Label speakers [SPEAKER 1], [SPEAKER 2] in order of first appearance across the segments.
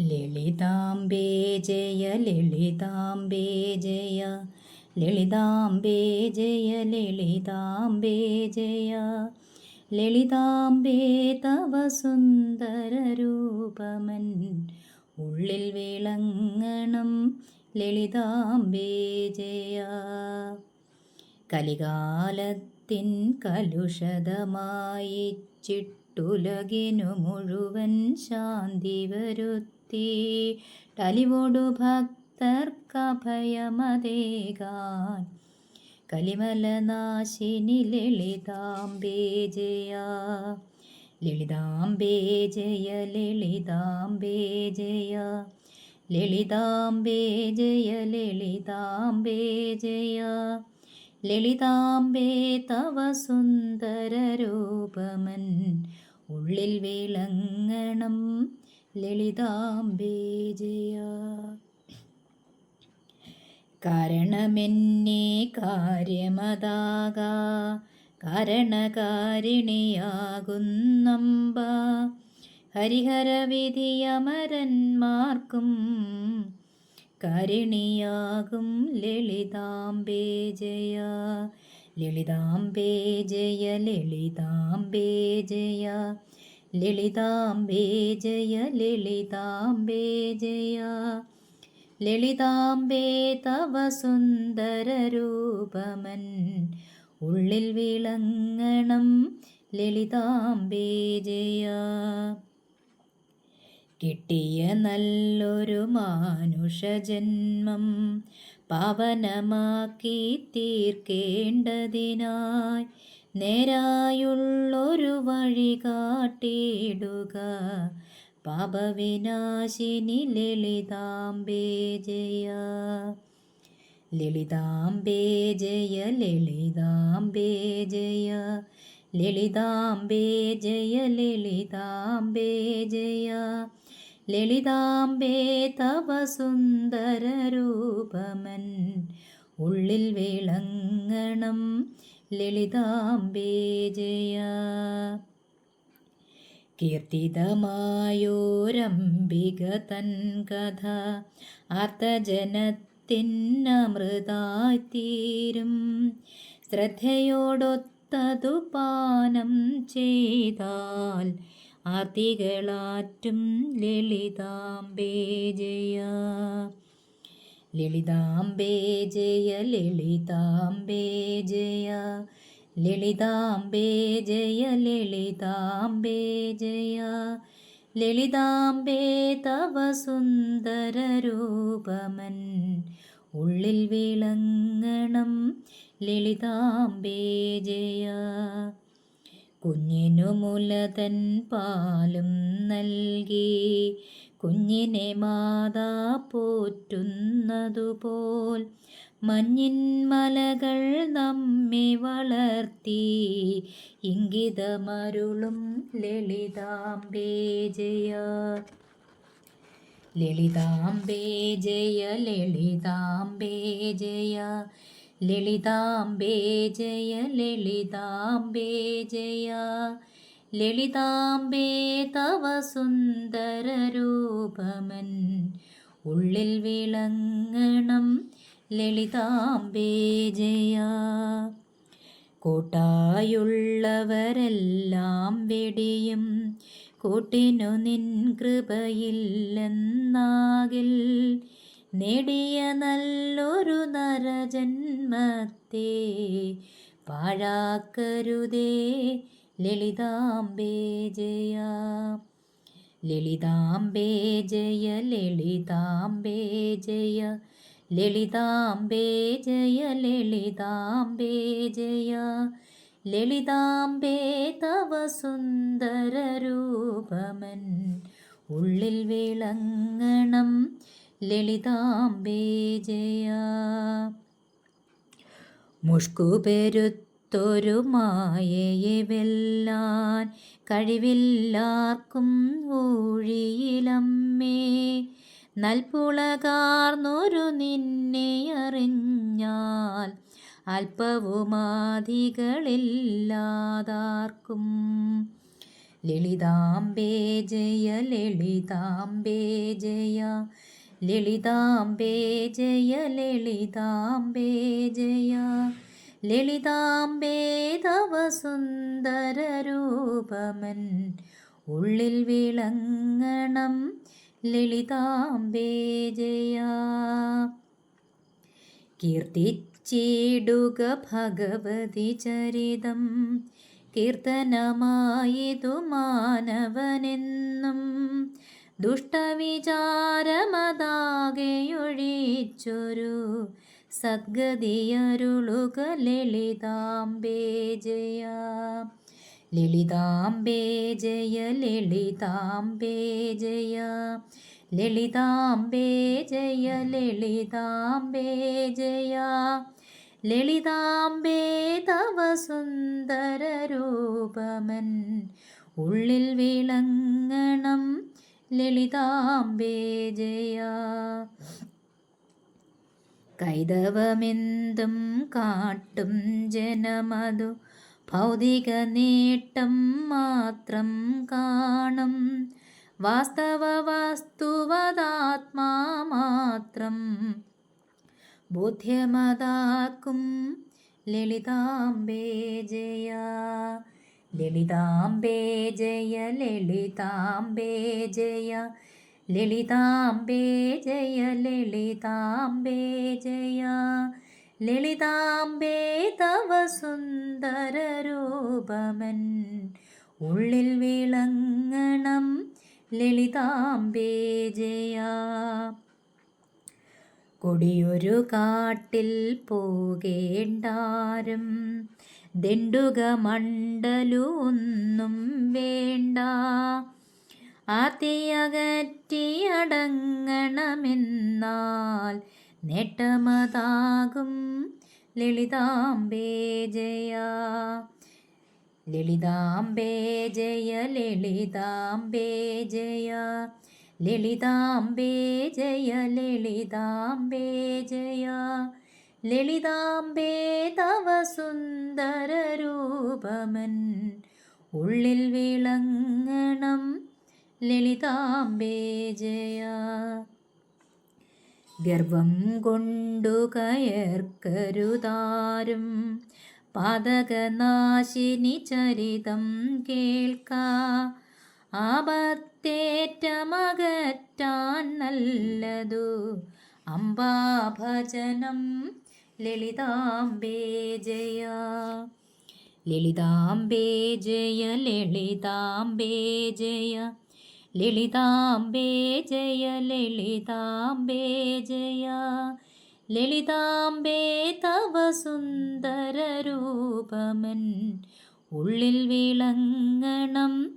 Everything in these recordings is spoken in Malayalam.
[SPEAKER 1] ലളിതാംബേ ജയ ലളിതാംബേ ജയ ലളിതാംബേ ജയ ലളിതാംബേ ജയ. ലളിതാംബേ തവ സുന്ദര രൂപമൻ ഉള്ളിൽ വിളങ്ങണം ലളിതാംബേ ജയ. കലികാലത്തിൻ കലുഷതമായി ചിട്ടുലകിനു മുഴുവൻ ശാന്തി വരുത്തി ടലിവോടു ഭക്തർക്കഭയമതേകാൻ കലിമലനാശിനി ലളിതാംബേ ജയ. ലളിതാംബേ ജയ ലളിതാംബേ ജയ. ലളിതാംബേ ജയ ലളിതാംബേ ജയ. ലളിതാംബേ തവ സുന്ദര രൂപമൻ. ഉള്ളിൽ വിളങ്ങണം ലളിതാംബേ ജയ കാരണമെന്നെ കാര്യമതാക. കാരണകാരിണിയാകുന്നമ്പ. ഹരിഹരവിധിയമരന്മാർക്കും കാരിണിയാകും ലളിതാംബേ ജയ ലളിതാംബേ ജയ ലളിതാംബേ ജയ ലളിതാംബേ ജയ ലളിതാംബേ ജയ. ലളിതാംബേ തവ സുന്ദരരൂപമൻ ഉള്ളിൽ വിളങ്ങണം ലളിതാംബേ ജയ. കിട്ടിയ നല്ലൊരു മാനുഷജന്മം പാവനമാക്കി തീർക്കേണ്ടതിനായി നേരായുള്ളൊരു വഴി കാട്ടിയിടുക. പാപവിനാശിനി ലളിതാംബേ ജയ. ലളിതാംബേ ജയ ലളിതാംബേ ജയ. ലളിതാംബേ ജയ ലളിതാംബേ ജയ. ലളിതാംബേ തവ സുന്ദര രൂപമൻ. ഉള്ളിൽ വിളങ്ങണം ലളിതാംബേ ജയ. കീർത്തിതമായോരംബിക തൻ കഥ ആർത്തജനത്തിനമൃതായിത്തീരും ശ്രദ്ധയോടൊത്തതു പാനം ചെയ്താൽ ആർത്തികളാറ്റും ലളിതാംബേ ജയ. ലളിതാംബേ ജയ ലളിതാംബേ ജയ. ലളിതാംബേ ജയ ലളിതാംബേ ജയ. ലളിതാംബേ തവ സുന്ദര രൂപമൻ. ഉള്ളിൽ വിളങ്ങണം ലളിതാംബേ ജയ. കുഞ്ഞിനു മുലതൻ പാലും നൽകി. കുഞ്ഞിനെ മാതാ പോറ്റുന്നതുപോൽ മഞ്ഞിൻ മലകൾ നമ്മെ വളർത്തി. ഇംഗിതമരുളും ലളിതാംബേ ജയ. ലളിതാംബേ ജയ ലളിതാംബേ ജയ. ലളിതാംബേ ജയ ലളിതാംബേ ജയ. ലളിതാംബേ തവ സുന്ദരരൂപമൻ ഉള്ളിൽ വിളങ്ങണം ലളിതാംബേ ജയ. കൂട്ടായുള്ളവരെല്ലാം വെടിയും കൂട്ടിനു നിൻ കൃപയില്ലെന്നാകിൽ നേടിയ നല്ലൊരു നരജന്മത്തെ പാഴാക്കരുതേ. ലളിതാംബേ ജയ. ലളിതാംബേ ജയ ലളിതാംബേ ജയ. ലളിതാംബേ തവ സുന്ദരരൂപമൻ ഉള്ളിൽ വിളങ്ങണം ലളിതാംബേ ജയ. മുഷ്കുപെരുത്തൊരു മായയെ വെല്ലാൻ കഴിവില്ലാർക്കും ഊഴിയിലമ്മേ. നൽപുളകാർന്നൊരു നിന്നെ അറിഞ്ഞാൽ അല്പവുമാധികളില്ലാതാർക്കും. ലളിതാംബേ ജയ ലളിതാംബേ ജയ ലളിതാംബേ ജയ ലളിതാംബേ ജയ. ലളിതാംബേ തവ സുന്ദരരൂപമൻ ഉള്ളിൽ വിളങ്ങണം ലളിതാംബേ ജയ. കീർത്തിച്ചിടുക ഭഗവതി ചരിതം കീർത്തനമായതു മാനവനെന്നും. ദുഷ്ടവിചാരമതാകെയൊഴിച്ചൊരു സദ്ഗതിയരുളുക ലളിതാംബേ ജയ. ലളിതാംബേ ജയ ലളിതാംബേ ജയ. ലളിതാംബേ ജയ ലളിതാംബേ ജയ. ലളിതാംബേ തവ സുന്ദര രൂപമൻ. ഉള്ളിൽ വിളങ്ങണം ലളിതാംബേ ജയ. കൈതവമെന്തും കാട്ടും ജനമതു. ഭൗതിക നേട്ടം മാത്രം കാണും. വാസ്തവ വസ്തുവതാത്മാ മാത്രം. ബോധ്യമതാക്കും. ലളിതാംബേ ജയ. ലളിതാംബേ ജയ ലളിതാംബേ ജയ. ലളിതാംബേ ജയ ലളിതാംബേ ജയ. ലളിതാംബേ തവ സുന്ദര രൂപമൻ. ഉള്ളിൽ വിളങ്ങണം ലളിതാംബേ ജയ. കൊടിയൊരു കാട്ടിൽ പോകേണ്ടാരും ദണ്ടുക മണ്ഡലൊന്നും വേണ്ട. ആർത്തിയകറ്റിയടങ്ങണമെന്നാൽ നേട്ടമതാകും. ലളിതാംബേ ജയ. ലളിതാംബേ ജയ ലളിതാംബേ ജയ. ലളിതാംബേ ജയ ലളിതാംബേ ജയ. ലളിതാംബേ തവ സുന്ദരരൂപമൻ ഉള്ളിൽ വിളങ്ങണം ലളിതാംബേ ജയ. ഗർവം കൊണ്ടു കയർക്കരുതാരും പാതകനാശിനി ചരിതം കേൾക്ക. ആപത്തേറ്റമകറ്റാൻ നല്ലതു. അംബാഭജനം ലളിതാംബേ ജയ. ലളിതാംബേ ജയ ലളിതാംബേ ജയ. ലളിതാംബേ ജയ ലളിതാംബേ ജയ. ലളിതാംബേ തവ സുന്ദര രൂപമൻ ഉള്ളിൽ വിളങ്ങണം.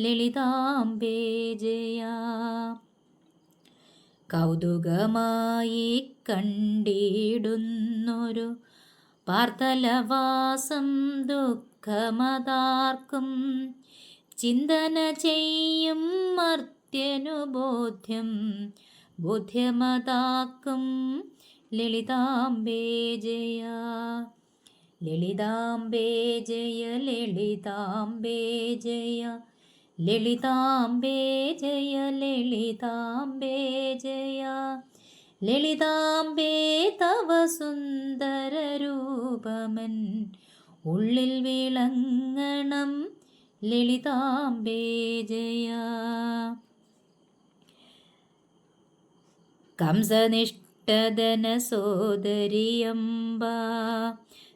[SPEAKER 1] ലളിതാംബേ ജയ. കൗതുകമായി കണ്ടിടുന്നൊരു പാർത്തലവാസം ദുഃഖമതാർക്കും. ചിന്തന ചെയ്യും മർത്യനുബോധ്യം ബോധ്യമതാക്കും ലളിതാംബേ ജയ. ലളിതാംബേ ജയ ലളിതാംബേ ജയ. ലളിതാംബേ ലളിതാംബേ തവ സുന്ദരരൂപമൻ ഉള്ളിൽ വിളങ്ങണം ലളിതാംബേ ജയ.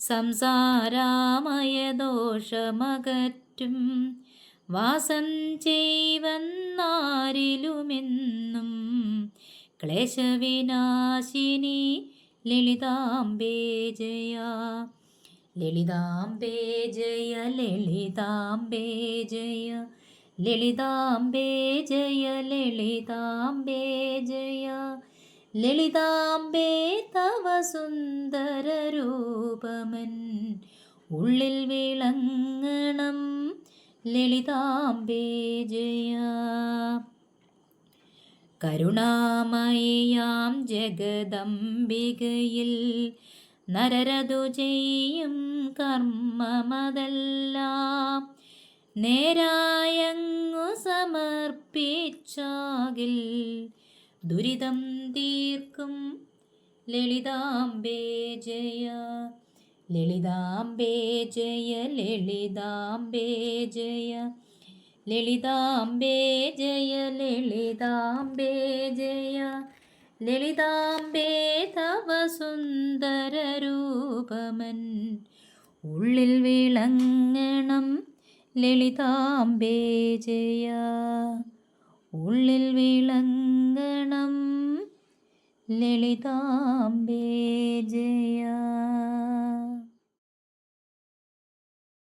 [SPEAKER 1] സംസാരാമയ ദോഷമകറ്റും വാസം ചെയ്വന്നാരിലുമെന്നും ക്ലേശവിനാശിനി ലളിതാംബേ ജയ. ലളിതാംബേ ജയ ലളിതാംബേ ജയ ലളിതാംബേ ജയ ലളിതാംബേ ജയ ലളിതാംബേ തവ സുന്ദരരൂപമൻ ഉള്ളിൽ വിളങ്ങണം ലളിതാംബേ ജയ. കരുണാമയാം ജഗദംബികയിൽ നരരതു ചെയ്യും കർമ്മമതെല്ലാം നേരായങ്ങു സമർപ്പിച്ചാകിൽ ദുരിതം തീർക്കും. ലളിതാംബേ ജയ ലളിതാംബേ ജയ ലളിതാംബേ ജയ ലളിതാംബേ ജയ ലളിതാംബേ ജയ. ലളിതാംബേ തവ സുന്ദരരൂപമൻ ഉള്ളിൽ വിളങ്ങണം ലളിതാംബേ ജയ. ഉള്ളിൽ വിളങ്ങണം ലളിതാംബേ ജയ.